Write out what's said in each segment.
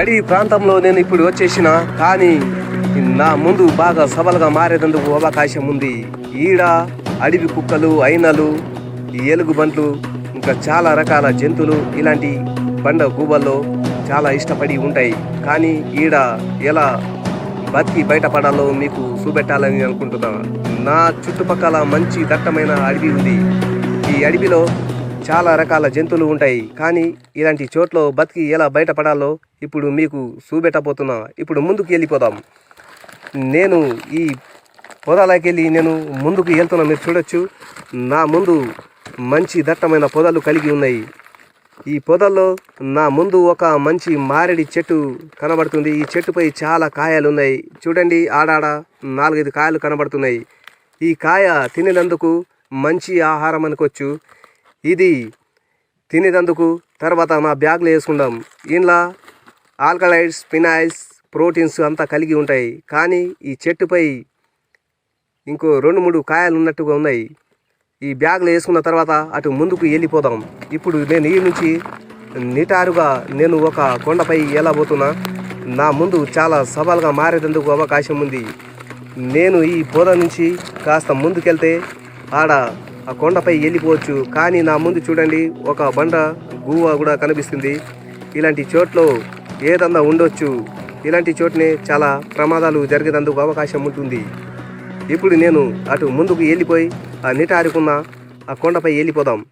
అడవి ప్రాంతంలో నేను ఇప్పుడు వచ్చేసిన కానీ నా ముందు బాగా సవాలుగా మారేటందుకు అవకాశం ఉంది. ఈడ అడవి కుక్కలు అయినలు ఎలుగు బంట్లు ఇంకా చాలా రకాల జంతువులు ఇలాంటి బండ గూబల్లో చాలా ఇష్టపడి ఉంటాయి. కానీ ఈడ ఎలా బతికి బయటపడాలో మీకు చూపెట్టాలని అనుకుంటున్నాను నా చుట్టుపక్కల మంచి దట్టమైన అడవి ఉంది. ఈ అడవిలో చాలా రకాల జంతువులు ఉంటాయి. కానీ ఇలాంటి చోట్ల బతికి ఎలా బయటపడాలో ఇప్పుడు మీకు చూపెట్టబోతున్నా. ఇప్పుడు ముందుకు వెళ్ళిపోదాం. నేను ఈ పొదలకి వెళ్ళి నేను ముందుకు వెళ్తున్నా. మీరు చూడొచ్చు. నా ముందు మంచి దట్టమైన పొదలు కలిగి ఉన్నాయి. ఈ పొదల్లో నా ముందు ఒక మంచి మారేడి చెట్టు కనబడుతుంది. ఈ చెట్టుపై చాలా కాయలు ఉన్నాయి. చూడండి ఆడాడ నాలుగైదు కాయలు కనబడుతున్నాయి. ఈ కాయ తినేందుకు మంచి ఆహారం అనుకోవచ్చు. ఇది తినేదందుకు తర్వాత మా బ్యాగ్లో వేసుకుందాం ఇంట్లో ఆల్కలైడ్స్ ఫినాయిల్స్ ప్రోటీన్స్ అంతా కలిగి ఉంటాయి. కానీ ఈ చెట్టుపై ఇంకో రెండు మూడు కాయలు ఉన్నట్టుగా ఉన్నాయి. ఈ బ్యాగ్లో వేసుకున్న తర్వాత అటు ముందుకు వెళ్ళిపోదాం. ఇప్పుడు నేను ఈ నుంచి నిటారుగా నేను ఒక కొండపై వెళ్ళబోతున్నా. నా ముందు చాలా సవాలుగా మారేటందుకు అవకాశం ఉంది. నేను ఈ పొద నుంచి కాస్త ముందుకెళ్తే ఆడ ఆ కొండపై వెళ్ళిపోవచ్చు. కానీ నా ముందు చూడండి ఒక బండ గువ్వ కూడా కనిపిస్తుంది. ఇలాంటి చోట్లో ఏదన్నా ఉండొచ్చు. ఇలాంటి చోటనే చాలా ప్రమాదాలు జరిగేందుకు అవకాశం ఉంటుంది. ఇప్పుడు నేను అటు ముందుకు వెళ్ళిపోయి ఆ నిటారుకున్న ఆ కొండపై వెళ్ళిపోదాం.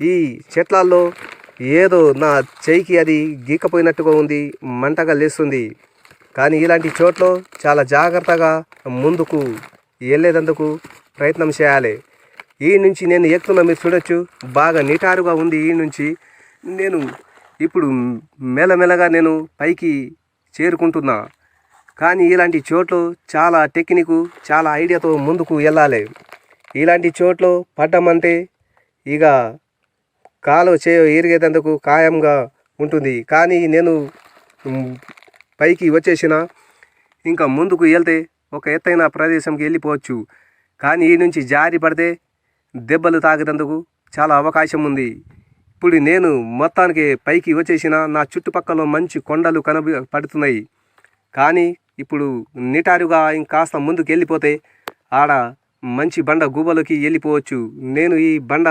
ఈ చెట్లల్లో ఏదో నా చేయికి అది గీకపోయినట్టుగా ఉంది మంటగా లేస్తుంది. కానీ ఇలాంటి చోట్ల చాలా జాగ్రత్తగా ముందుకు వెళ్ళేదందుకు ప్రయత్నం చేయాలి. ఈ నుంచి నేను ఎక్కుతున్నా మీరు చూడొచ్చు. బాగా నిటారుగా ఉంది ఈ నుంచి. నేను ఇప్పుడు మెల్లమెల్లగా నేను పైకి చేరుకుంటున్నా. కానీ ఇలాంటి చోట్లు చాలా టెక్నిక్ చాలా ఐడియాతో ముందుకు వెళ్ళాలి. ఇలాంటి చోట్ల పడ్డమంటే ఇక కాలు చేయ ఎరిగేటందుకు ఖాయంగా ఉంటుంది. కానీ నేను పైకి వచ్చేసిన ఇంకా ముందుకు వెళ్తే ఒక ఎత్తైన ప్రదేశంకి వెళ్ళిపోవచ్చు. కానీ ఈ నుంచి జారి పడితే దెబ్బలు తాగినందుకు చాలా అవకాశం ఉంది. ఇప్పుడు నేను మొత్తానికి పైకి వచ్చేసిన నా చుట్టుపక్కల మంచి కొండలు కనబ పడుతున్నాయి. కానీ ఇప్పుడు నిటారుగా ఇంకాస్త ముందుకు వెళ్ళిపోతే ఆడ మంచి బండ గుబలోకి వెళ్ళిపోవచ్చు. నేను ఈ బండ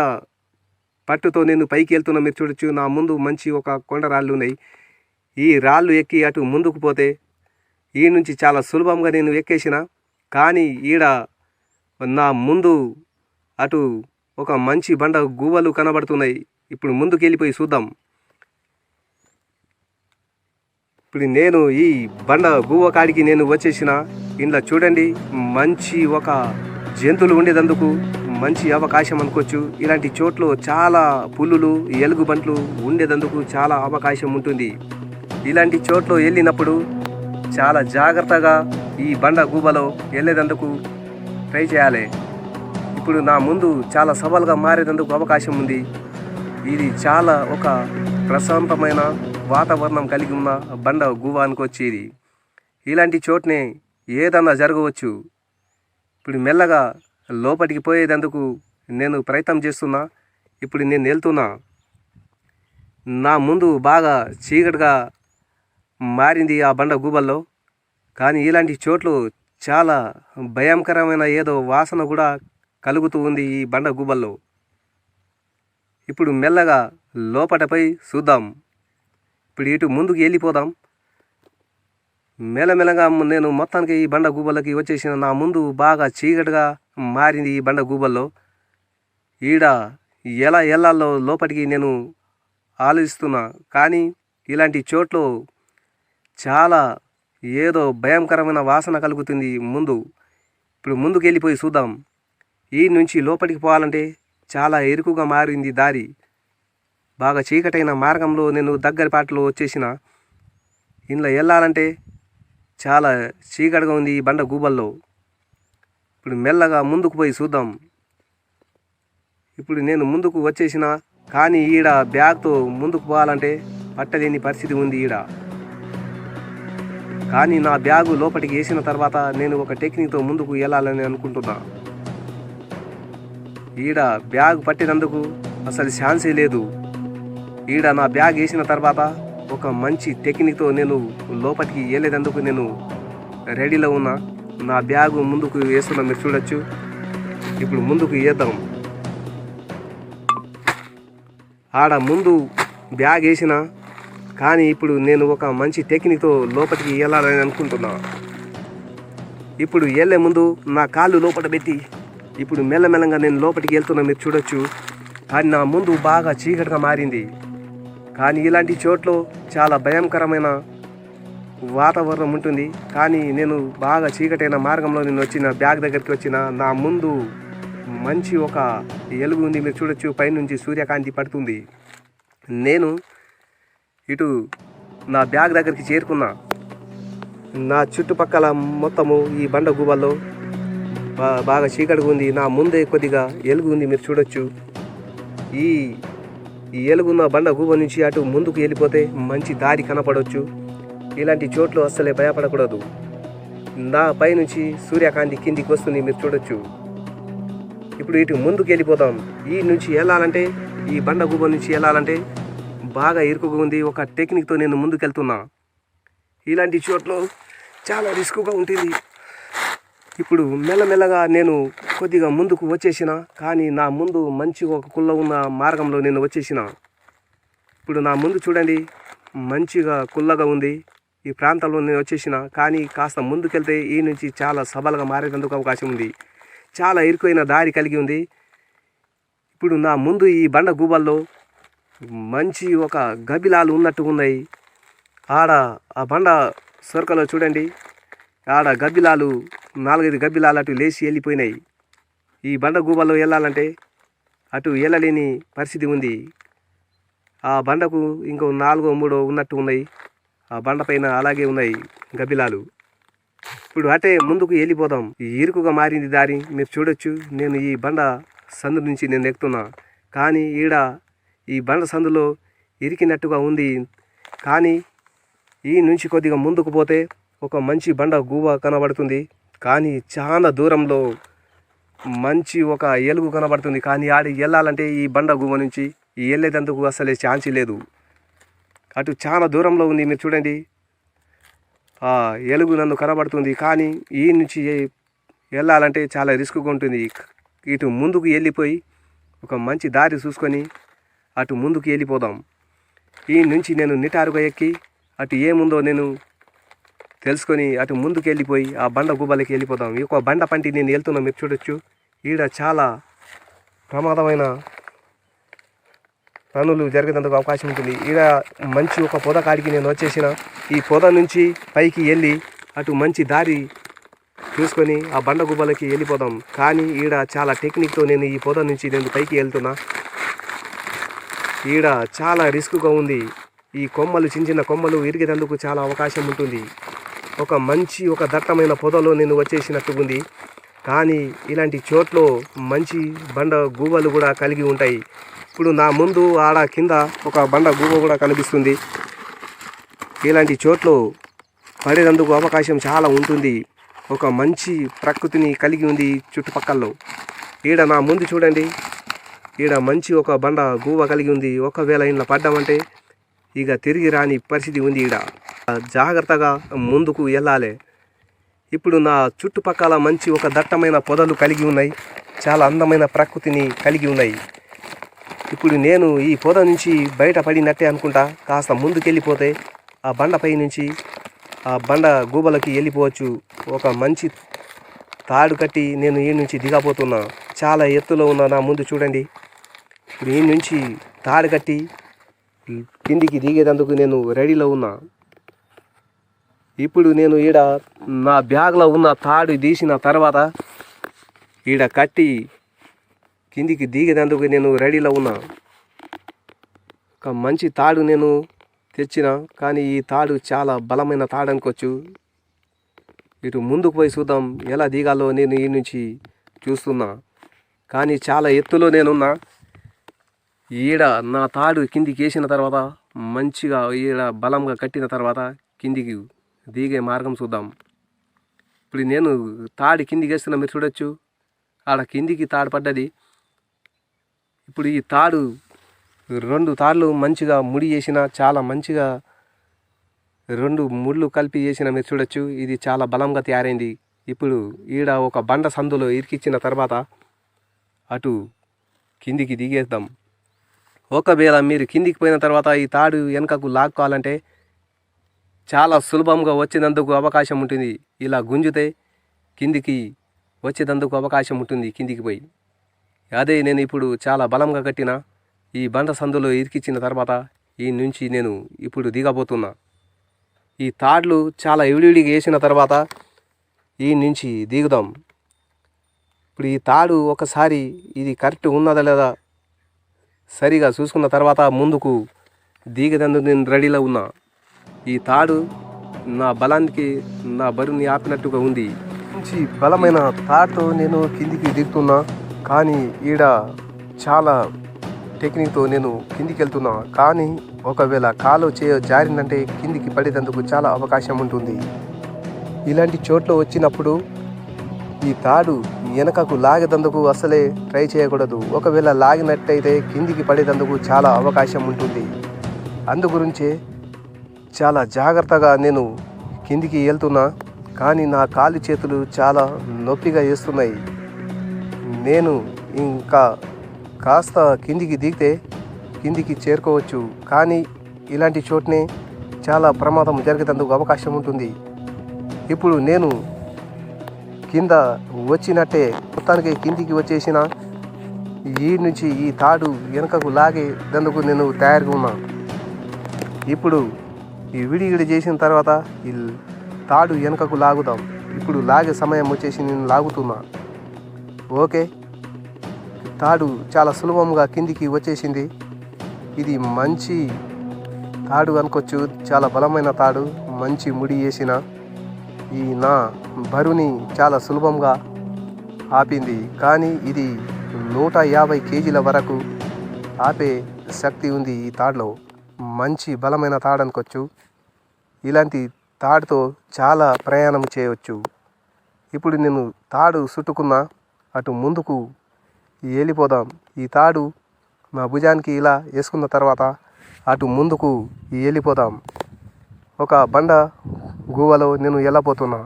పట్టుతో నేను పైకి వెళ్తున్నా మీరు చూడొచ్చు. నా ముందు మంచి ఒక కొండ రాళ్ళు ఉన్నాయి. ఈ రాళ్ళు ఎక్కి అటు ముందుకు పోతే ఈ నుంచి చాలా సులభంగా నేను ఎక్కేసిన కానీ ఈడ నా ముందు అటు ఒక మంచి బండ గువ్వలు కనబడుతున్నాయి. ఇప్పుడు ముందుకు వెళ్ళిపోయి చూద్దాం. ఇప్పుడు నేను ఈ బండ గువ్వ కాడికి నేను వచ్చేసిన. ఇంట్లో చూడండి మంచి ఒక జంతువులు ఉండేదందుకు మంచి అవకాశం అనుకోవచ్చు. ఇలాంటి చోట్ల చాలా పుల్లులు ఎలుగు బంట్లు ఉండేదందుకు చాలా అవకాశం ఉంటుంది. ఇలాంటి చోట్ల వెళ్ళినప్పుడు చాలా జాగ్రత్తగా ఈ బండ గువ్వలో వెళ్ళేదందుకు ట్రై చేయాలి. ఇప్పుడు నా ముందు చాలా సవాలుగా మారేందుకు అవకాశం ఉంది. ఇది చాలా ఒక ప్రశాంతమైన వాతావరణం కలిగి ఉన్న బండ గుహ అనుకొచ్చేది ఇలాంటి చోటునే ఏదన్నా జరగవచ్చు. ఇప్పుడు మెల్లగా లోపలికి పోయేదందుకు నేను ప్రయత్నం చేస్తున్నా. ఇప్పుడు నేను వెళ్తున్నా. నా ముందు బాగా చీకటిగా మారింది ఆ బండ గుబల్లో కానీ ఇలాంటి చోట్లు చాలా భయంకరమైన ఏదో వాసన కూడా కలుగుతూ ఉంది ఈ బండ గుబల్లో. ఇప్పుడు మెల్లగా లోపటపై చూద్దాం. ఇప్పుడు ఇటు ముందుకు వెళ్ళిపోదాం మెల్లమెల్లగా నేను మొత్తానికి ఈ బండ గూబలకి వచ్చేసిన నా ముందు బాగా చీకటిగా మారింది ఈ బండ గూబల్లో. ఈడ ఎలా వెళ్ళాలో లోపలికి నేను ఆలోచిస్తున్నా కానీ ఇలాంటి చోట్లో చాలా ఏదో భయంకరమైన వాసన కలుగుతుంది ముందు. ఇప్పుడు ముందుకు వెళ్ళిపోయి చూద్దాం. ఈ నుంచి లోపలికి పోవాలంటే చాలా ఎరుకుగా మారింది దారి. బాగా చీకటైన మార్గంలో నేను దగ్గరపాటలో వచ్చేసిన. ఇంట్లో వెళ్ళాలంటే చాలా చీకటిగా ఉంది ఈ బండ గూబల్లో. ఇప్పుడు మెల్లగా ముందుకు పోయి చూద్దాం. ఇప్పుడు నేను ముందుకు వచ్చేసిన కానీ ఈడ బ్యాగ్తో ముందుకు పోవాలంటే పట్టలేని పరిస్థితి ఉంది ఈడ. కానీ నా బ్యాగు లోపలికి వేసిన తర్వాత నేను ఒక టెక్నిక్తో ముందుకు వెళ్ళాలని అనుకుంటున్నాను ఈడ బ్యాగ్ పట్టినందుకు అసలు ఛాన్సే లేదు. ఈడ నా బ్యాగ్ వేసిన తర్వాత ఒక మంచి టెక్నిక్తో నేను లోపలికి వెళ్ళేదందుకు నేను రెడీలో ఉన్నా. నా బ్యాగ్ ముందుకు వేస్తున్నా మీరు చూడొచ్చు. ఇప్పుడు ముందుకు వేద్దాం ఆడ ముందు బ్యాగ్ వేసిన కానీ ఇప్పుడు నేను ఒక మంచి టెక్నిక్తో లోపలికి వెళ్ళాలని అనుకుంటున్నా. ఇప్పుడు వెళ్ళే ముందు నా కాళ్ళు లోపల పెట్టి ఇప్పుడు మెల్లమెల్లంగా నేను లోపలికి వెళ్తున్నా మీరు చూడొచ్చు. కానీ నా ముందు బాగా చీకటిగా మారింది. కానీ ఇలాంటి చోట్ల చాలా భయంకరమైన వాతావరణం ఉంటుంది. కానీ నేను బాగా చీకటైన మార్గంలో నేను వచ్చిన బ్యాగ్ దగ్గరికి వచ్చిన నా ముందు మంచి ఒక ఎలుగు ఉంది. మీరు చూడొచ్చు పైనుంచి సూర్యకాంతి పడుతుంది. నేను ఇటు నా బ్యాగ్ దగ్గరికి చేరుకున్నా. నా చుట్టుపక్కల మొత్తము ఈ బండ గుబల్లో బాగా చీకటిగా ఉంది. నా ముందే కొద్దిగా ఎలుగు ఉంది. మీరు చూడొచ్చు. ఈ ఈ ఎలుగున్న బండ గూబ నుంచి అటు ముందుకు వెళ్ళిపోతే మంచి దారి కనపడవచ్చు ఇలాంటి చోట్లు అస్సలే భయపడకూడదు. నా పైనుంచి సూర్యకాంతి కిందికి వస్తుంది. మీరు చూడొచ్చు. ఇప్పుడు ఇటు ముందుకు వెళ్ళిపోతాం ఈ నుంచి వెళ్ళాలంటే ఈ బండ గుబ నుంచి వెళ్ళాలంటే బాగా ఇరుకుగా ఉంది. ఒక టెక్నిక్తో నేను ముందుకెళ్తున్నా. ఇలాంటి చోట్లు చాలా రిస్క్గా ఉంటుంది. ఇప్పుడు మెల్లమెల్లగా నేను కొద్దిగా ముందుకు వచ్చేసిన కానీ నా ముందు మంచి ఒక కుల్ల ఉన్న మార్గంలో నేను వచ్చేసిన. ఇప్పుడు నా ముందు చూడండి మంచిగా కుల్లగా ఉంది. ఈ ప్రాంతంలో నేను వచ్చేసిన కానీ కాస్త ముందుకెళ్తే ఈ నుంచి చాలా సబలుగా మారేందుకు అవకాశం ఉంది. చాలా ఇరుకైన దారి కలిగి ఉంది. ఇప్పుడు నా ముందు ఈ బండ గూబల్లో మంచి ఒక గబిలాలు ఉన్నట్టు ఉన్నాయి. ఆడ ఆ బండ సొరకలో చూడండి ఆడ గబ్బిలాలు నాలుగైదు గబ్బిలాలు అటు లేచి వెళ్ళిపోయినాయి. ఈ బండ గూబల్లో వెళ్ళాలంటే అటు వెళ్ళలేని పరిస్థితి ఉంది. ఆ బండకు ఇంకో నాలుగో మూడో ఉన్నట్టు ఉన్నాయి. ఆ బండ పైన అలాగే ఉన్నాయి గబ్బిలాలు. ఇప్పుడు అటే ముందుకు వెళ్ళిపోదాం. ఈ ఇరుకుగా మారింది దారి మీరు చూడొచ్చు. నేను ఈ బండ సందు నుంచి నేను ఎక్కుతున్నా. కానీ ఈడ ఈ బండ సందులో ఇరికినట్టుగా ఉంది. కానీ ఈ నుంచి కొద్దిగా ముందుకు పోతే ఒక మంచి బండ గూవ కనబడుతుంది. కానీ చాలా దూరంలో మంచి ఒక ఎలుగు కనబడుతుంది. కానీ ఆడి వెళ్ళాలంటే ఈ బండ గుమ్మ నుంచి ఈ వెళ్ళేదందుకు అసలే ఛాన్స్ లేదు. అటు చాలా దూరంలో ఉంది. మీరు చూడండి. ఆ ఎలుగు నన్ను కనబడుతుంది. కానీ ఈ నుంచి వెళ్ళాలంటే చాలా రిస్క్గా ఉంటుంది. ఇటు ముందుకు వెళ్ళిపోయి ఒక మంచి దారి చూసుకొని అటు ముందుకు వెళ్ళిపోదాం ఈ నుంచి నేను నిటారుగా ఎక్కి అటు ఏముందో నేను తెలుసుకొని అటు ముందుకు వెళ్ళిపోయి ఆ బండ గుబలకి వెళ్ళిపోదాం. ఈ బండ పంటి నేను వెళ్తున్నా మీరు చూడొచ్చు. ఈడ చాలా ప్రమాదమైన పనులు జరిగేందుకు అవకాశం ఉంటుంది. ఈడ మంచి ఒక పొద కాడికి నేను వచ్చేసిన. ఈ పొద నుంచి పైకి వెళ్ళి అటు మంచి దారి చూసుకొని ఆ బండ గుబలకి వెళ్ళిపోదాం. కానీ ఈడ చాలా టెక్నిక్తో నేను ఈ పొద నుంచి నేను పైకి వెళ్తున్నా. ఈడ చాలా రిస్క్గా ఉంది. ఈ కొమ్మలు చిన్న చిన్న కొమ్మలు విరిగేటందుకు చాలా అవకాశం ఉంటుంది. ఒక మంచి ఒక దట్టమైన పొదలో నేను వచ్చేసినట్టు ఉంది. కానీ ఇలాంటి చోట్లో మంచి బండ గూవలు కూడా కలిగి ఉంటాయి. ఇప్పుడు నా ముందు ఆడ కింద ఒక బండ గూవ కూడా కనిపిస్తుంది. ఇలాంటి చోట్లో పడేందుకు అవకాశం చాలా ఉంటుంది. ఒక మంచి ప్రకృతిని కలిగి ఉంది ఈ చుట్టుపక్కల్లో. ఈడ నా ముందు చూడండి. ఈడ మంచి ఒక బండ గూవ కలిగి ఉంది. ఒకవేళ ఇంట్లో పడ్డామంటే ఇక తిరిగి రాని పరిస్థితి ఉంది ఇక్కడ జాగ్రత్తగా ముందుకు వెళ్ళాలి. ఇప్పుడు నా చుట్టుపక్కల మంచి ఒక దట్టమైన పొదలు కలిగి ఉన్నాయి. చాలా అందమైన ప్రకృతిని కలిగి ఉన్నాయి. ఇప్పుడు నేను ఈ పొద నుంచి బయటపడినట్టే అనుకుంటా. కాస్త ముందుకెళ్ళిపోతే ఆ బండపై నుంచి ఆ బండ గూబలకి వెళ్ళిపోవచ్చు. ఒక మంచి తాడు కట్టి నేను ఈ నుంచి దిగబోతున్నా. చాలా ఎత్తులో ఉన్న నా ముందు చూడండి. ఇప్పుడు ఈ నుంచి తాడు కట్టి కిందికి దిగేటందుకు నేను రెడీలో ఉన్నా. ఇప్పుడు నేను ఈడ నా బ్యాగ్లో ఉన్న తాడు తీసిన తర్వాత ఈడ కట్టి కిందికి దిగేటందుకు నేను రెడీలో ఉన్నా. ఒక మంచి తాడు నేను తెచ్చిన కానీ ఈ తాడు చాలా బలమైన తాడు అనుకోవచ్చు. ఇటు ముందుకు పోయి చూద్దాం ఎలా దిగాలో నేను ఈ నుంచి చూస్తున్నా. కానీ చాలా ఎత్తులో నేనున్నా. ఈడ నా తాడు కిందికి వేసిన తర్వాత మంచిగా ఈడ బలంగా కట్టిన తర్వాత కిందికి దిగే మార్గం చూద్దాం. ఇప్పుడు నేను తాడు కిందికి వేస్తున్నా మీరు చూడొచ్చు. ఆడ కిందికి తాడు పడ్డది. ఇప్పుడు ఈ తాడు రెండు తాళ్ళు మంచిగా ముడి చేసిన చాలా మంచిగా రెండు ముళ్ళు కలిపి చేసిన మీరు చూడొచ్చు. ఇది చాలా బలంగా తయారైంది. ఇప్పుడు ఈడ ఒక బండ సందులో ఇరికిచ్చిన తర్వాత అటు కిందికి దిగేద్దాం. ఒకవేళ మీరు కిందికి పోయిన తర్వాత ఈ తాడు వెనకకు లాక్కోవాలంటే చాలా సులభంగా వచ్చేందుకు అవకాశం ఉంటుంది. ఇలా గుంజితే కిందికి వచ్చేందుకు అవకాశం ఉంటుంది. కిందికి పోయి. అదే నేను ఇప్పుడు చాలా బలంగా కట్టిన ఈ బండ సందులో ఇరికిచ్చిన తర్వాత ఈ నుంచి నేను ఇప్పుడు దిగబోతున్నా. ఈ తాడ్లు చాలా ఇవిడివిడిగా వేసిన తర్వాత ఈ నుంచి దిగుదాం. ఇప్పుడు ఈ తాడు ఒకసారి ఇది కరెక్ట్ ఉన్నదా లేదా సరిగా చూసుకున్న తర్వాత ముందుకు దిగదందుకు నేను రెడీలో ఉన్నా. ఈ తాడు నా బలానికి నా బరువుని ఆపినట్టుగా ఉంది. మంచి బలమైన తాడుతో నేను కిందికి దిగుతున్నా కానీ ఈడ చాలా టెక్నిక్తో నేను కిందికి వెళ్తున్నా కానీ ఒకవేళ కాలు చే జారిందంటే కిందికి పడేటందుకు చాలా అవకాశం ఉంటుంది. ఇలాంటి చోట్ల వచ్చినప్పుడు ఈ తాడు వెనకకు లాగేదందుకు అసలే ట్రై చేయకూడదు. ఒకవేళ లాగినట్టయితే కిందికి పడేదందుకు చాలా అవకాశం ఉంటుంది. అందుగురించే చాలా జాగ్రత్తగా నేను కిందికి వెళ్తున్నా కానీ నా కాలు చేతులు చాలా నొప్పిగా వేస్తున్నాయి. నేను ఇంకా కాస్త కిందికి దిగితే కిందికి చేరుకోవచ్చు కానీ ఇలాంటి చోటనే చాలా ప్రమాదం జరిగేందుకు అవకాశం ఉంటుంది. ఇప్పుడు నేను కింద వచ్చినట్టే మొత్తానికి కిందికి వచ్చేసిన ఈ నుంచి ఈ తాడు వెనకకు లాగేందుకు నేను తయారుగా ఉన్నాను ఇప్పుడు ఈ విడిగిడి చేసిన తర్వాత ఈ తాడు వెనుకకు లాగుదాం. ఇప్పుడు లాగే సమయం వచ్చేసి నేను లాగుతున్నా. ఓకే. తాడు చాలా సులభంగా కిందికి వచ్చేసింది. ఇది మంచి తాడు అనుకోవచ్చు. చాలా బలమైన తాడు. మంచి ముడి వేసిన. ఈ నా బరువుని చాలా సులభంగా ఆపింది. కానీ ఇది నూట యాభై కేజీల వరకు ఆపే శక్తి ఉంది ఈ తాడులో. మంచి బలమైన తాడు అనుకోవచ్చు ఇలాంటి తాడుతో చాలా ప్రయాణం చేయవచ్చు ఇప్పుడు నేను తాడు చుట్టుకున్న అటు ముందుకు వెళ్ళిపోదాం ఈ తాడు నా భుజానికి ఇలా వేసుకున్న తర్వాత అటు ముందుకు వెళ్ళిపోదాం ఒక బండ గువలో నేను వెళ్ళబోతున్నా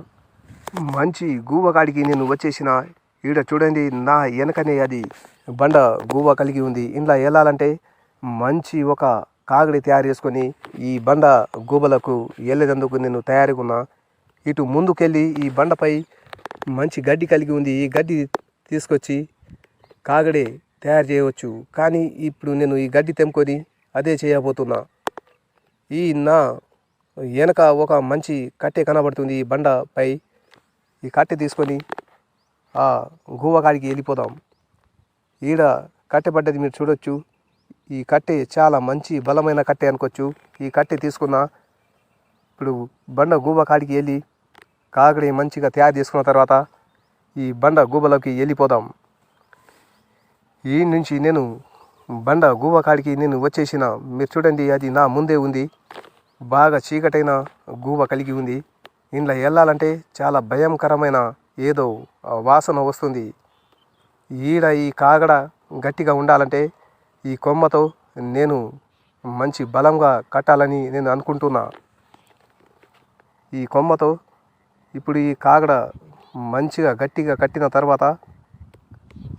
మంచి గువ్వ కాడికి నేను వచ్చేసిన. ఈడ చూడండి నా వెనకనే అది బండ గువ్వ కలిగి ఉంది. ఇంట్లో వెళ్ళాలంటే మంచి ఒక కాగడి తయారు చేసుకొని ఈ బండ గూబలకు వెళ్ళేటందుకు నేను తయారుగా ఇటు ముందుకెళ్ళి ఈ బండపై మంచి గడ్డి కలిగి ఉంది. ఈ గడ్డి తీసుకొచ్చి కాగడే తయారు చేయవచ్చు. కానీ ఇప్పుడు నేను ఈ గడ్డి తెంపుకొని అదే చేయబోతున్నా. ఈ నా వెనక ఒక మంచి కట్టె కనబడుతుంది ఈ బండపై ఈ కట్టె తీసుకొని ఆ గువ్వ కాడికి వెళ్ళిపోదాం. ఈడ కట్టె పడ్డది మీరు చూడొచ్చు. ఈ కట్టె చాలా మంచి బలమైన కట్టె అనుకోవచ్చు. ఈ కట్టె తీసుకున్న ఇప్పుడు బండ గువ్వ కాడికి వెళ్ళి కాగడి మంచిగా తయారు చేసుకున్న తర్వాత ఈ బండ గూబలోకి వెళ్ళిపోదాం. ఈ నుంచి నేను బండ గువ్వ కాడికి నేను వచ్చేసిన. మీరు చూడండి అది నా ముందే ఉంది. బాగా చీకటైన గువ్వ కలిగి ఉంది. ఇంట్లో వెళ్ళాలంటే చాలా భయంకరమైన ఏదో వాసన వస్తుంది. ఈడ ఈ కాగడ గట్టిగా ఉండాలంటే ఈ కొమ్మతో నేను మంచి బలంగా కట్టాలని నేను అనుకుంటున్నా. ఈ కొమ్మతో ఇప్పుడు ఈ కాగడ మంచిగా గట్టిగా కట్టిన తర్వాత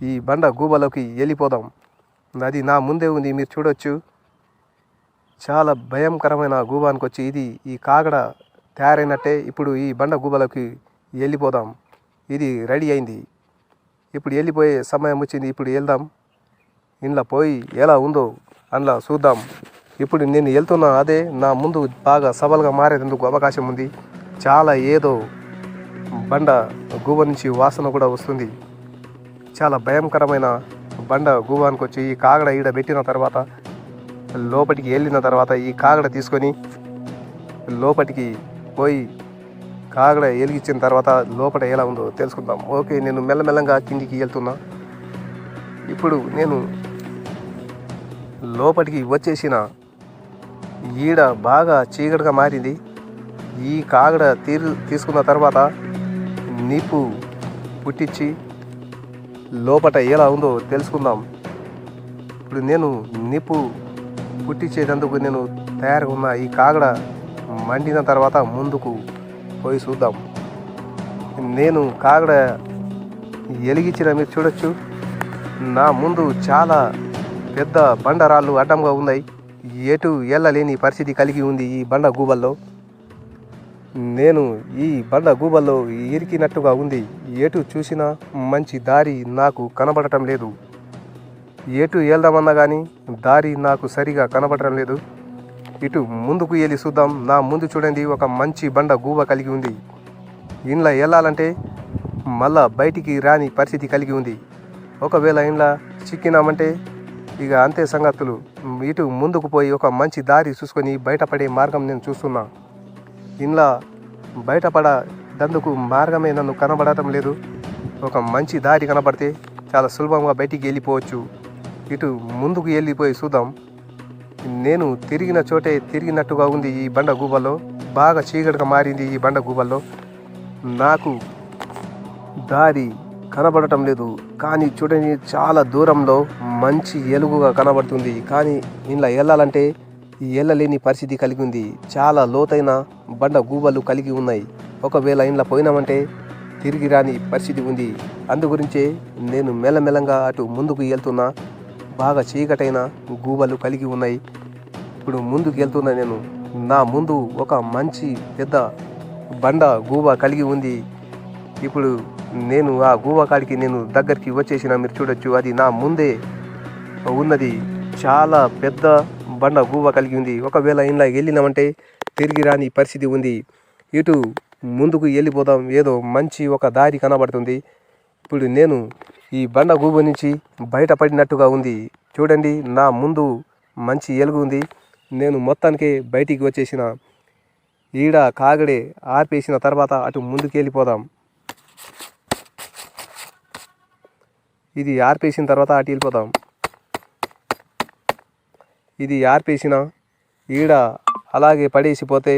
ఈ బండ గూబలోకి వెళ్ళిపోదాం. అది నా ముందే ఉంది మీరు చూడొచ్చు. చాలా భయంకరమైన గూబానికి వచ్చి ఇది ఈ కాగడ తయారైనట్టే ఇప్పుడు ఈ బండ గూబలోకి వెళ్ళిపోదాం ఇది రెడీ అయింది. ఇప్పుడు వెళ్ళిపోయే సమయం వచ్చింది. ఇప్పుడు వెళ్దాం ఇంట్లో పోయి ఎలా ఉందో అందులో చూద్దాం. ఇప్పుడు నేను వెళ్తున్నా అదే నా ముందు బాగా సవాల్గా మారేందుకు అవకాశం ఉంది. చాలా ఏదో బండ గూబ నుంచి వాసన కూడా వస్తుంది. చాలా భయంకరమైన బండ గూబానికి వచ్చి ఈ కాగడ ఈడ పెట్టిన తర్వాత లోపలికి వెళ్ళిన తర్వాత ఈ కాగడ తీసుకొని లోపలికి పోయి కాగడ వెలిగించిన తర్వాత లోపల ఎలా ఉందో తెలుసుకుందాం. ఓకే నేను మెల్లమెల్లంగా కిందికి వెళ్తున్నా. ఇప్పుడు నేను లోపలికి వచ్చేసిన ఈడ బాగా చీకటిగా మారింది. ఈ కాగడ తీరు తీసుకున్న తర్వాత నిప్పు పుట్టించి లోపట ఎలా ఉందో తెలుసుకుందాం. ఇప్పుడు నేను నిప్పు పుట్టించేటందుకు నేను తయారుగా ఉన్న ఈ కాగడ మండిన తర్వాత ముందుకు పోయి చూద్దాం. నేను కాగడ ఎలిగించిన మీరు చూడొచ్చు. నా ముందు చాలా పెద్ద బండరాళ్ళు అడ్డంగా ఉన్నాయి. ఎటు వెళ్ళలేని పరిస్థితి కలిగి ఉంది ఈ బండ గూబల్లో. నేను ఈ బండ గూబల్లో ఇరికినట్టుగా ఉంది. ఎటు చూసినా మంచి దారి నాకు కనబడటం లేదు. ఎటు వెళ్దామన్నా కానీ దారి నాకు సరిగా కనబడటం లేదు. ఇటు ముందుకు వెళ్ళి చూద్దాం. నా ముందు చూడండి. ఒక మంచి బండ గూబ కలిగి ఉంది. ఇంట్లో వెళ్ళాలంటే మళ్ళా బయటికి రాని పరిస్థితి కలిగి ఉంది. ఒకవేళ ఇంట్లో చిక్కినామంటే ఇక అంతే సంగతులు. ఇటు ముందుకు పోయి ఒక మంచి దారి చూసుకొని బయటపడే మార్గం నేను చూస్తున్నా. ఇంట్లో బయటపడ దందుకు మార్గమే నన్ను కనబడటం లేదు. ఒక మంచి దారి కనబడితే చాలా సులభంగా బయటికి వెళ్ళిపోవచ్చు ఇటు ముందుకు వెళ్ళిపోయి చూద్దాం. నేను తిరిగిన చోటే తిరిగినట్టుగా ఉంది ఈ బండ గూబల్లో. బాగా చీకటిగా మారింది ఈ బండ గూబల్లో. నాకు దారి కనబడటం లేదు. కానీ చూడండి చాలా దూరంలో మంచి ఎలుగుగా కనబడుతుంది. కానీ ఇంట్లో వెళ్ళాలంటే వెళ్ళలేని పరిస్థితి కలిగి ఉంది. చాలా లోతైన బండ గూబలు కలిగి ఉన్నాయి. ఒకవేళ ఇంట్లో పోయినామంటే తిరిగి రాని పరిస్థితి ఉంది. అందు గురించే నేను మెల్లమెల్లంగా అటు ముందుకు వెళ్తున్నా. బాగా చీకటైన గూబలు కలిగి ఉన్నాయి. ఇప్పుడు ముందుకు వెళ్తున్న నేను నా ముందు ఒక మంచి పెద్ద బండ గూబ కలిగి ఉంది. ఇప్పుడు నేను ఆ గూబ కాడికి నేను దగ్గరికి వచ్చేసిన మీరు చూడొచ్చు అది నా ముందే ఉన్నది. చాలా పెద్ద బండ గూబ కలిగి ఉంది. ఒకవేళ ఇంట్లో వెళ్ళినామంటే తిరిగి రాని పరిస్థితి ఉంది. ఇటు ముందుకు వెళ్ళిపోదాం. ఏదో మంచి ఒక దారి కనబడుతుంది. ఇప్పుడు నేను ఈ బండ గూబు నుంచి బయటపడినట్టుగా ఉంది. చూడండి నా ముందు మంచి ఎలుగు ఉంది. నేను మొత్తానికి బయటికి వచ్చేసిన. ఈడ కాగడే ఆర్పేసిన తర్వాత అటు ముందుకు వెళ్ళిపోదాం ఇది ఆర్పేసిన తర్వాత అటు వెళ్ళిపోదాం. ఇది ఆర్పేసిన ఈడ అలాగే పడేసిపోతే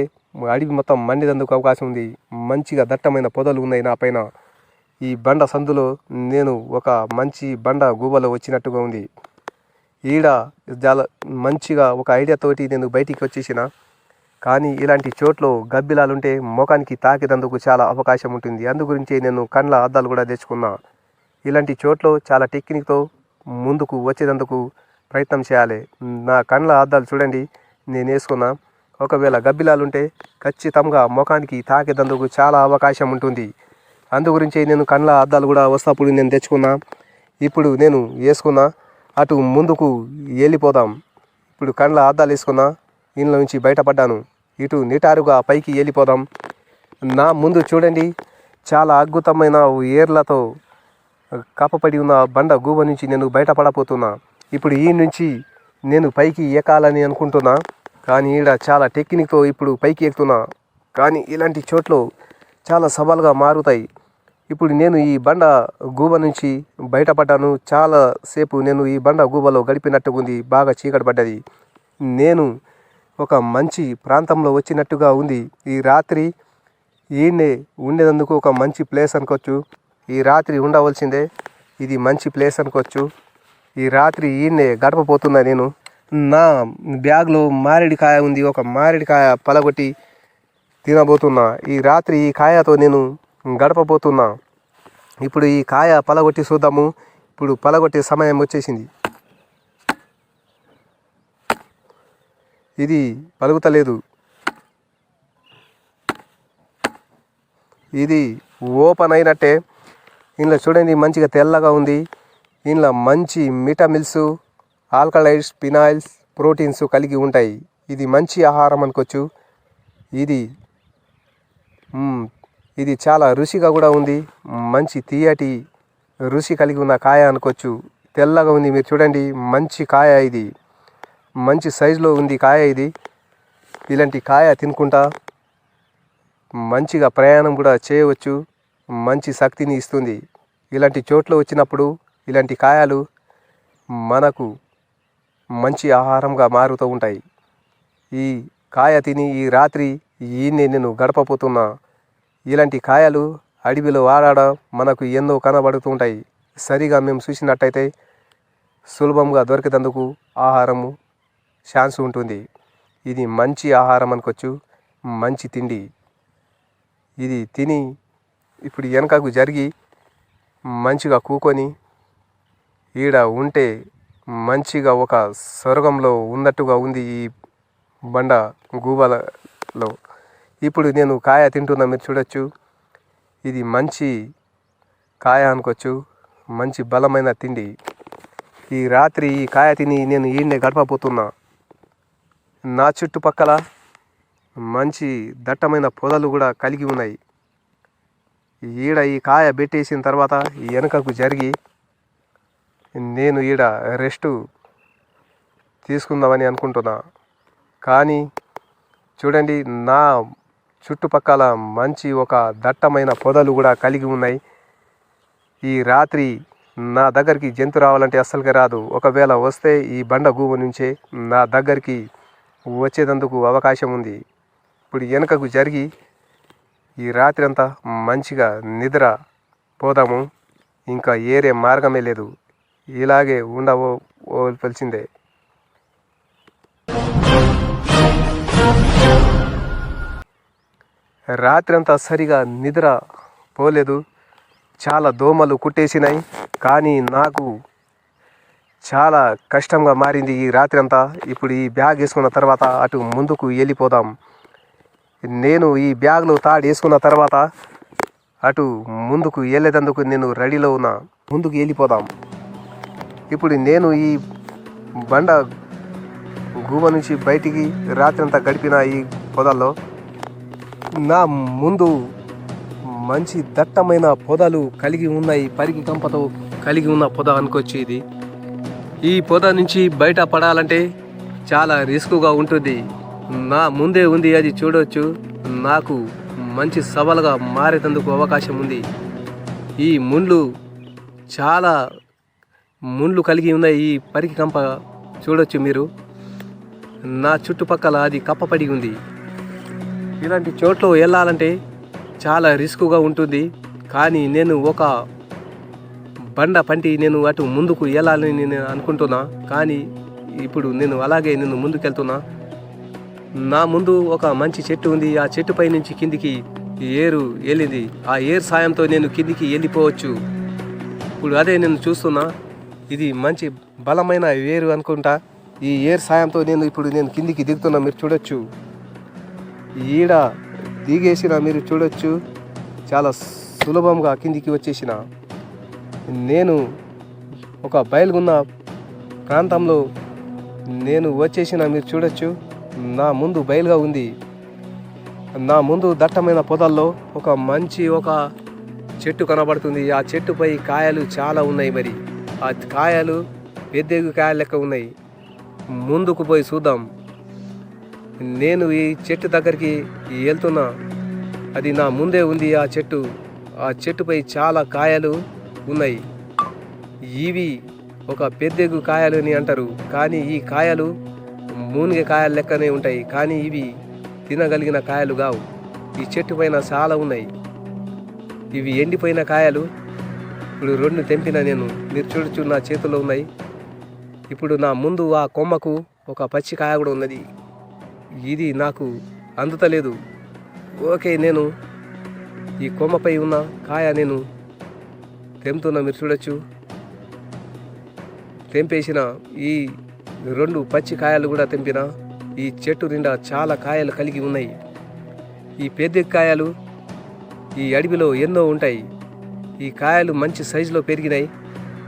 అడవి మొత్తం మండినందుకు అవకాశం ఉంది. మంచిగా దట్టమైన పొదలు ఉన్నాయి నా పైన. ఈ బండ సందులో నేను ఒక మంచి బండ గూబలో వచ్చినట్టుగా ఉంది. ఈడ చాలా మంచిగా ఒక ఐడియాతోటి నేను బయటికి వచ్చేసిన. కానీ ఇలాంటి చోట్లో గబ్బిలాలుంటే ముఖానికి తాకినందుకు చాలా అవకాశం ఉంటుంది. అందు గురించి నేను కండ్ల అద్దాలు కూడా తెచ్చుకున్నా. ఇలాంటి చోట్లో చాలా టెక్నిక్తో ముందుకు వచ్చేటందుకు ప్రయత్నం చేయాలి. నా కండ్ల అద్దాలు చూడండి నేను వేసుకున్నా. ఒకవేళ గబ్బిలాలుంటే ఖచ్చితంగా ముఖానికి తాకేటందుకు చాలా అవకాశం ఉంటుంది. అందు గురించి నేను కండ్ల అద్దాలు కూడా వస్తాపుడు నేను తెచ్చుకున్నా. ఇప్పుడు నేను వేసుకున్నా. అటు ముందుకు వెళ్ళిపోదాం ఇప్పుడు కండ్ల అద్దాలు వేసుకున్నా. ఇంట్లో నుంచి బయటపడ్డాను. ఇటు నిటారుగా పైకి వెళ్ళిపోదాం నా ముందు చూడండి. చాలా అద్భుతమైన ఏర్లతో కప్పపడి ఉన్న బండ గూబ నుంచి నేను బయటపడపోతున్నా ఇప్పుడు ఈ నుంచి నేను పైకి ఎక్కాలని అనుకుంటున్నా. కానీ ఈడ చాలా టెక్నిక్తో ఇప్పుడు పైకి ఎక్కుతున్నా. కానీ ఇలాంటి చోట్ల చాలా సవాలుగా మారుతాయి. ఇప్పుడు నేను ఈ బండ గూబ నుంచి బయటపడ్డాను. చాలా సేపు నేను ఈ బండ గూబలో గడిపినట్టుగుంది బాగా చీకటి పడ్డది. నేను ఒక మంచి ప్రాంతంలో వచ్చినట్టుగా ఉంది. ఈ రాత్రి ఈయనే ఉండేందుకు ఒక మంచి ప్లేస్ అనుకోవచ్చు. ఈ రాత్రి ఉండవలసిందే. ఇది మంచి ప్లేస్ అనుకోవచ్చు. ఈ రాత్రి ఈయనే గడపపోతున్నా నేను. నా బ్యాగ్లో మారేడికాయ ఉంది. ఒక మారేడికాయ పలగొట్టి తినబోతున్నా. ఈ రాత్రి ఈ కాయతో నేను గడపబోతున్నా. ఇప్పుడు ఈ కాయ పలగొట్టి చూద్దాము. ఇప్పుడు పలగొట్టే సమయం వచ్చేసింది. ఇది పలుకుతలేదు. ఇది ఓపెన్ అయినట్టే. ఇందులో చూడండి మంచిగా తెల్లగా ఉంది. ఇందులో మంచి మిటమిల్స్ ఆల్కలైడ్స్ పినాయిల్స్ ప్రోటీన్స్ కలిగి ఉంటాయి. ఇది మంచి ఆహారం అనుకోవచ్చు. ఇది ఇది చాలా రుచిగా కూడా ఉంది. మంచి తీయటి రుచి కలిగి ఉన్న కాయ అనుకోవచ్చు. తెల్లగా ఉంది. మీరు చూడండి. మంచి కాయ ఇది. మంచి సైజులో ఉంది కాయ ఇది. ఇలాంటి కాయ తినుకుంటా మంచిగా ప్రయాణం కూడా చేయవచ్చు. మంచి శక్తిని ఇస్తుంది. ఇలాంటి చోట్ల వచ్చినప్పుడు ఇలాంటి కాయలు మనకు మంచి ఆహారంగా మారుతూ ఉంటాయి. ఈ కాయ తిని ఈ రాత్రి ఈయన్ని నేను గడపపోతున్నా ఇలాంటి కాయలు అడవిలో ఆడాడ మనకు ఎన్నో కనబడుతూ ఉంటాయి సరిగా మేము చూసినట్టయితే సులభంగా దొరికినందుకు ఆహారము ఛాన్స్ ఉంటుంది. ఇది మంచి ఆహారం అనుకోవచ్చు మంచి తిండి. ఇది తిని ఇప్పుడు వెనకకు జరిగి మంచిగా కూకొని ఈడ ఉంటే మంచిగా ఒక స్వర్గంలో ఉన్నట్టుగా ఉంది ఈ బండ గూబల లో ఇప్పుడు నేను కాయ తింటున్నా మీరు చూడొచ్చు. ఇది మంచి కాయ అనుకోవచ్చు. మంచి బలమైన తిండి. ఈ రాత్రి ఈ కాయ తిని నేను ఈయన్నే గడపబోతున్నా. నా చుట్టుపక్కల మంచి దట్టమైన పొదలు కూడా కలిగి ఉన్నాయి. ఈడ ఈ కాయ పెట్టేసిన తర్వాత ఈ వెనకకు జరిగి నేను ఈడ రెస్ట్ తీసుకుందామని అనుకుంటున్నా. కానీ చూడండి నా చుట్టుపక్కల మంచి ఒక దట్టమైన పొదలు కూడా కలిగి ఉన్నాయి ఈ రాత్రి నా దగ్గరికి జంతు రావాలంటే అస్సలుగా రాదు ఒకవేళ వస్తే ఈ బండ గూబ నుంచే నా దగ్గరికి వచ్చేటందుకు అవకాశం ఉంది ఇప్పుడు వెనుకకు జరిగి ఈ రాత్రి అంతా మంచిగా నిద్ర పోదాము ఇంకా ఏరే మార్గమే లేదు ఇలాగే ఉండవలసిందే రాత్రంతా సరిగా నిద్ర పోలేదు. చాలా దోమలు కుట్టేసినాయి. కానీ నాకు చాలా కష్టంగా మారింది ఈ రాత్రి అంతా ఇప్పుడు ఈ బ్యాగ్ వేసుకున్న తర్వాత అటు ముందుకు వెళ్ళిపోదాం. నేను ఈ బ్యాగ్లో తాడు వేసుకున్న తర్వాత అటు ముందుకు వెళ్ళేటందుకు నేను రెడీలో ఉన్నా. ముందుకు వెళ్ళిపోదాం. ఇప్పుడు నేను ఈ బండ గూబ నుంచి బయటికి రాత్రి అంతా గడిపిన ఈ పొదల్లో నా ముందు మంచి దట్టమైన పొదలు కలిగి ఉన్నాయి పరికి కంపతో కలిగి ఉన్న పొద అనుకోవచ్చు ఇది ఈ పొద నుంచి బయట పడాలంటే చాలా రిస్క్గా ఉంటుంది. నా ముందే ఉంది అది చూడవచ్చు నాకు మంచి సవాలుగా మారేటందుకు అవకాశం ఉంది. ఈ ముండ్లు చాలా ముండ్లు కలిగి ఉన్న ఈ పరికి కంప చూడొచ్చు మీరు. నా చుట్టుపక్కల అది కప్పపడి ఉంది. ఇలాంటి చోట్ల వెళ్ళాలంటే చాలా రిస్క్గా ఉంటుంది. కానీ నేను ఒక బండ పంటి నేను అటు ముందుకు వెళ్ళాలని నేను అనుకుంటున్నా. కానీ ఇప్పుడు నేను అలాగే నేను ముందుకెళ్తున్నా. నా ముందు ఒక మంచి చెట్టు ఉంది. ఆ చెట్టుపై నుంచి కిందికి ఏరు వెళ్ళింది. ఆ ఏరు సాయంతో నేను కిందికి వెళ్ళిపోవచ్చు. ఇప్పుడు అదే నేను చూస్తున్నా. ఇది మంచి బలమైన వేరు అనుకుంటా. ఈ ఏరు సాయంతో నేను ఇప్పుడు నేను కిందికి దిగుతున్నా. మీరు చూడొచ్చు. ఈడ దిగేసిన మీరు చూడొచ్చు. చాలా సులభంగా కిందికి వచ్చేసిన. నేను ఒక బయలుగున్న ప్రాంతంలో నేను వచ్చేసిన మీరు చూడొచ్చు. నా ముందు బయలుగా ఉంది. నా ముందు దట్టమైన పొదల్లో ఒక మంచి ఒక చెట్టు కనబడుతుంది. ఆ చెట్టుపై కాయలు చాలా ఉన్నాయి మరి. ఆ కాయలు పెద్దగు కాయలు లెక్క ఉన్నాయి. ముందుకు పోయి చూద్దాం. నేను ఈ చెట్టు దగ్గరికి వెళ్తున్నా. అది నా ముందే ఉంది ఆ చెట్టు. ఆ చెట్టుపై చాలా కాయలు ఉన్నాయి. ఇవి ఒక పెద్దెగు కాయలు అని అంటారు. కానీ ఈ కాయలు మూనిగ కాయల లెక్కనే ఉంటాయి. కానీ ఇవి తినగలిగిన కాయలు కావు. ఈ చెట్టు పైన చాలా ఉన్నాయి. ఇవి ఎండిపోయిన కాయలు. ఇప్పుడు రెండు తెంపిన నేను. మీరు చూడొచ్చు నా చేతిలో ఉన్నాయి. ఇప్పుడు నా ముందు ఆ కొమ్మకు ఒక పచ్చి కాయ కూడా ఉన్నది. ఇది నాకు అందుతలేదు ఓకే నేను ఈ కొమ్మపై ఉన్న కాయ నేను తెంపుతున్నా మీరు చూడొచ్చు. తెంపేసిన ఈ రెండు పచ్చి కాయలు కూడా తెంపిన ఈ చెట్టు నిండా చాలా కాయలు కలిగి ఉన్నాయి. ఈ పెద్ద కాయలు ఈ అడవిలో ఎన్నో ఉంటాయి. ఈ కాయలు మంచి సైజులో పెరిగినాయి.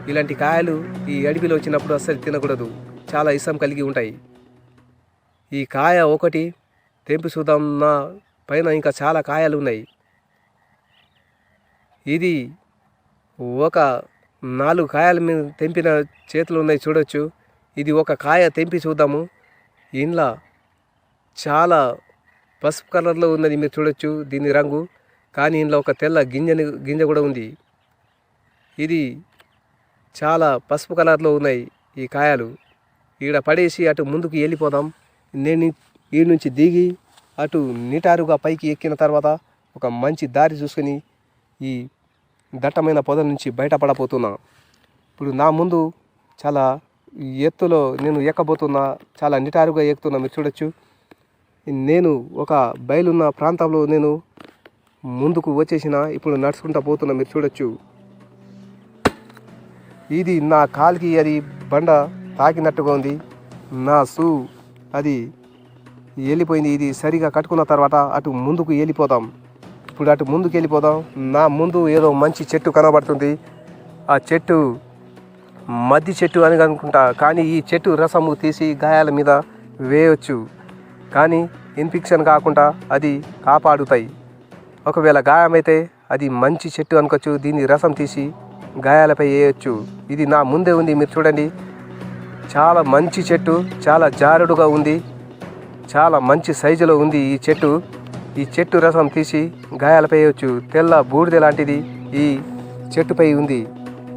ఇలాంటి కాయలు ఈ అడవిలో వచ్చినప్పుడు అస్సలు తినకూడదు. చాలా ఇష్టం కలిగి ఉంటాయి. ఈ కాయ ఒకటి తెంపి చూద్దాం నా పైన ఇంకా చాలా కాయలు ఉన్నాయి. ఇది ఒక నాలుగు కాయలు మీద తెంపిన చేతులు ఉన్నాయి చూడొచ్చు. ఇది ఒక కాయ తెంపి చూద్దాము. ఇంట్లో చాలా పసుపు కలర్లో ఉన్నది మీరు చూడొచ్చు దీని రంగు. కానీ ఇందులో ఒక తెల్ల గింజని గింజ కూడా ఉంది. ఇది చాలా పసుపు కలర్లో ఉన్నాయి ఈ కాయలు. ఇక్కడ పడేసి అటు ముందుకు వెళ్ళిపోదాం. నేను ఈ నుంచి దిగి అటు నిటారుగా పైకి ఎక్కిన తర్వాత ఒక మంచి దారి చూసుకొని ఈ దట్టమైన పొద నుంచి బయటపడబోతున్నాను ఇప్పుడు నా ముందు చాలా ఎత్తులో నేను ఎక్కబోతున్నా చాలా నిటారుగా ఎక్కుతున్నా మీరు చూడొచ్చు. నేను ఒక బయలున్న ప్రాంతంలో నేను ముందుకు వచ్చేసిన ఇప్పుడు నడుచుకుంటా పోతున్నా మీరు చూడొచ్చు. ఇది నా కాలికి అది బండ తాకినట్టుగా ఉంది. నా షూ అది వెళ్ళిపోయింది ఇది సరిగా కట్టుకున్న తర్వాత అటు ముందుకు వెళ్ళిపోదాం ఇప్పుడు అటు ముందుకు వెళ్ళిపోదాం నా ముందు ఏదో మంచి చెట్టు కనబడుతుంది. ఆ చెట్టు మద్ది చెట్టు అని అనుకుంటా. కానీ ఈ చెట్టు రసము తీసి గాయాల మీద వేయవచ్చు కానీ ఇన్ఫెక్షన్ కాకుండా అది కాపాడుతాయి. ఒకవేళ గాయమైతే అది మంచి చెట్టు అనుకోవచ్చు. దీన్ని రసం తీసి గాయాలపై వేయొచ్చు. ఇది నా ముందే ఉంది. మీరు చూడండి. చాలా మంచి చెట్టు చాలా జారుడుగా ఉంది. చాలా మంచి సైజులో ఉంది ఈ చెట్టు. ఈ చెట్టు రసం తీసి గాయాలపేయవచ్చు తెల్ల బూడిద లాంటిది ఈ చెట్టుపై ఉంది.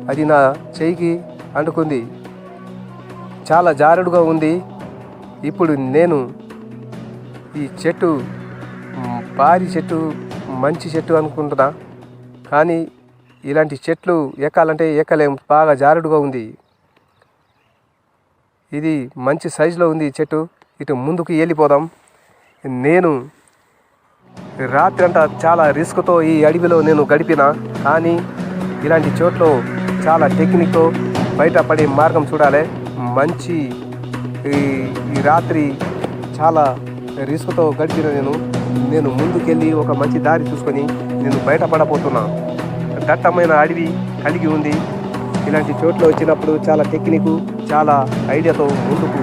అది నా చెయ్యికి అంటుకుంది. చాలా జారుడుగా ఉంది. ఇప్పుడు నేను ఈ చెట్టు భారీ చెట్టు మంచి చెట్టు అనుకుంటున్నా. కానీ ఇలాంటి చెట్లు ఎక్కాలంటే ఎక్కలేం. బాగా జారుడుగా ఉంది. ఇది మంచి సైజులో ఉంది ఈ చెట్టు. ఇటు ముందుకు వెళ్ళిపోదాం నేను రాత్రి అంతా చాలా రిస్క్తో ఈ అడవిలో నేను గడిపిన కానీ ఇలాంటి చోట్ల చాలా టెక్నిక్తో బయటపడే మార్గం చూడాలి. మంచి ఈ ఈ రాత్రి చాలా రిస్క్తో గడిపిన నేను. నేను ముందుకెళ్ళి ఒక మంచి దారి చూసుకొని నేను బయటపడబోతున్నా దట్టమైన అడవి కలిగి ఉంది. ఇలాంటి చోట్ల వచ్చినప్పుడు చాలా టెక్నిక్ చాలా ఐడియాతో ముందుకు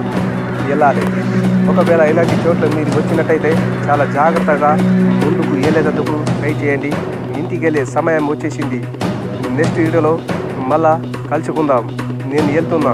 వెళ్ళాలి. ఒకవేళ ఇలాంటి చోట్ల మీరు వచ్చినట్టయితే చాలా జాగ్రత్తగా ముందుకు వెళ్ళేటందుకు ట్రై చేయండి. ఇంటికి వెళ్ళే సమయం వచ్చేసింది. నెక్స్ట్ వీడియోలో మళ్ళా కలుసుకుందాం. నేను వెళ్తున్నా.